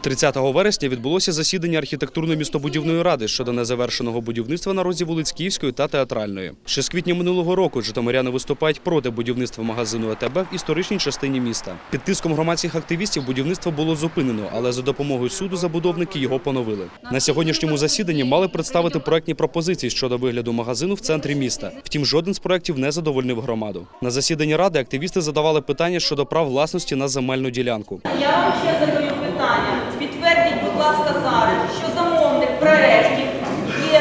30 вересня відбулося засідання архітектурно-містобудівної ради щодо незавершеного будівництва на розі вулиць Київської та Театральної. Ще з квітня минулого року житомиряни виступають проти будівництва магазину АТБ в історичній частині міста. Під тиском громадських активістів будівництво було зупинено, але за допомогою суду забудовники його поновили. На сьогоднішньому засіданні мали представити проектні пропозиції щодо вигляду магазину в центрі міста. Втім, жоден з проєктів не задовольнив громаду. На засіданні ради активісти задавали питання щодо прав власності на земельну ділянку. Я ще задаю питання. Будь що замовник проєктів є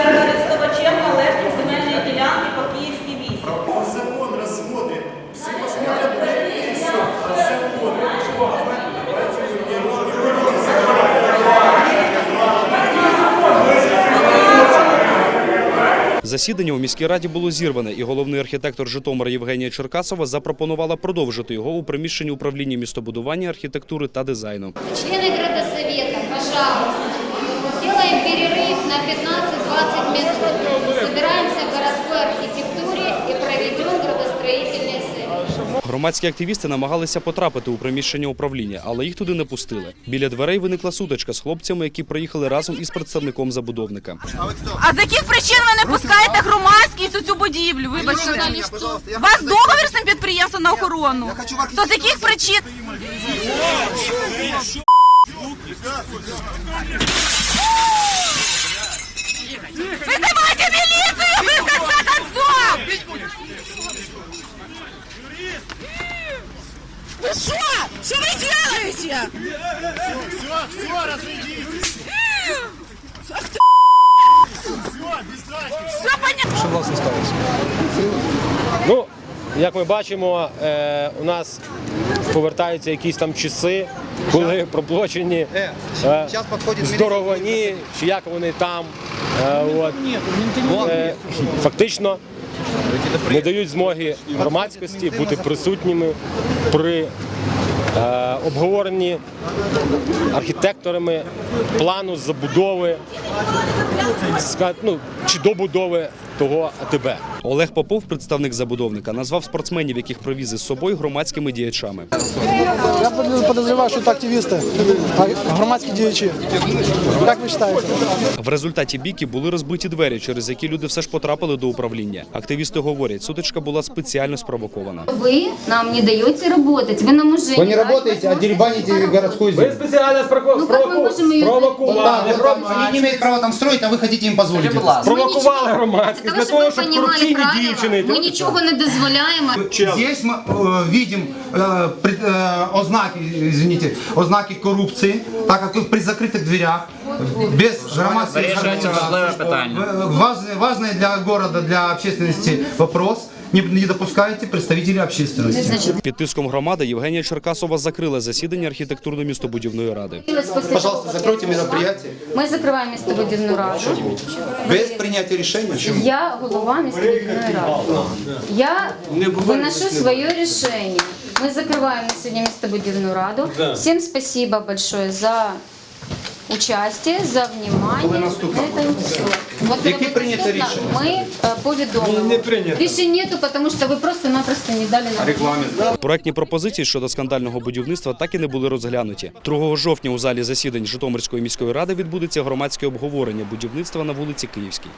Засідання у міській раді було зірване, і головний архітектор Житомира Євгенія Черкасова запропонувала продовжити його у приміщенні управління містобудування, архітектури та дизайну. Члени градосовета, пожалуйста, зробимо перерив на 15-20 минут. Громадські активісти намагалися потрапити у приміщення управління, але їх туди не пустили. Біля дверей виникла сутичка з хлопцями, які приїхали разом із представником забудовника. А з яких причин ви не пускаєте громадськість у цю будівлю? Вибачте. У вас договір з цим підприємством на охорону? То з яких причин? вы делаете? Все, все, разойдитесь. Ах ты, Все, без разницы. все понятно. Ну, як ми бачимо, е, у нас повертаються якісь там часи, коли проплачені е, Сейчас подходит здоровані, чи як вони там. Е, от. Е, фактично не дають змоги громадськості бути присутніми при е, обговоренні архітекторами плану забудови ну, чи добудови того АТБ. Олег Попов, представник забудовника, назвав спортсменів, яких привіз із собою громадськими діячами. Я подозреваю, что это активисты, громадские діячі. Як ви вважаєте? В результаті бійки були розбиті двері, через які люди все ж потрапили до управління. Активісти говорять, сутичка була спеціально спровокована. Вы нам не даете работать, вы нам уже Вы не дали работаете, а возможность дербаните работать. городскую землю. спеціально Ну, как мы можем ее Да, вот там они не имеют права там строить, а вы хотите им позволить. это. Провокували громадськість Для для того, того, щоб ви щоб корупційні розуміли дії правила, вчинити. ми нічого не дозволяємо. Здесь мы э, видим э, пред- э, ознаки, извините, ознаки коррупции, так как вы при закрытых дверях, без громадских Вирішується важливе питання. Э, Важный, важный для города, для общественности вопрос. Не, не допускаете представителей общественности. Під тиском громади Євгенія Черкасова закрила засідання архітектурно-містобудівної ради. Пожалуйста, закройте мероприятие. Ми закриваємо містобудівну раду. Без принятия решения. Я голова містобудівної ради. Я виношу своє рішення. Ми закриваємо сьогодні містобудівну раду. Всім спасибо большое за участие, за внимание. Это все. Вот Які это прийнято доступно. рішення? Ми Не прийнято. Рішень нету, тому що ви просто-напросто не дали нам. Регламент. Проектні пропозиції щодо скандального будівництва так і не були розглянуті. 2 жовтня у залі засідань Житомирської міської ради відбудеться громадське обговорення будівництва на вулиці Київській.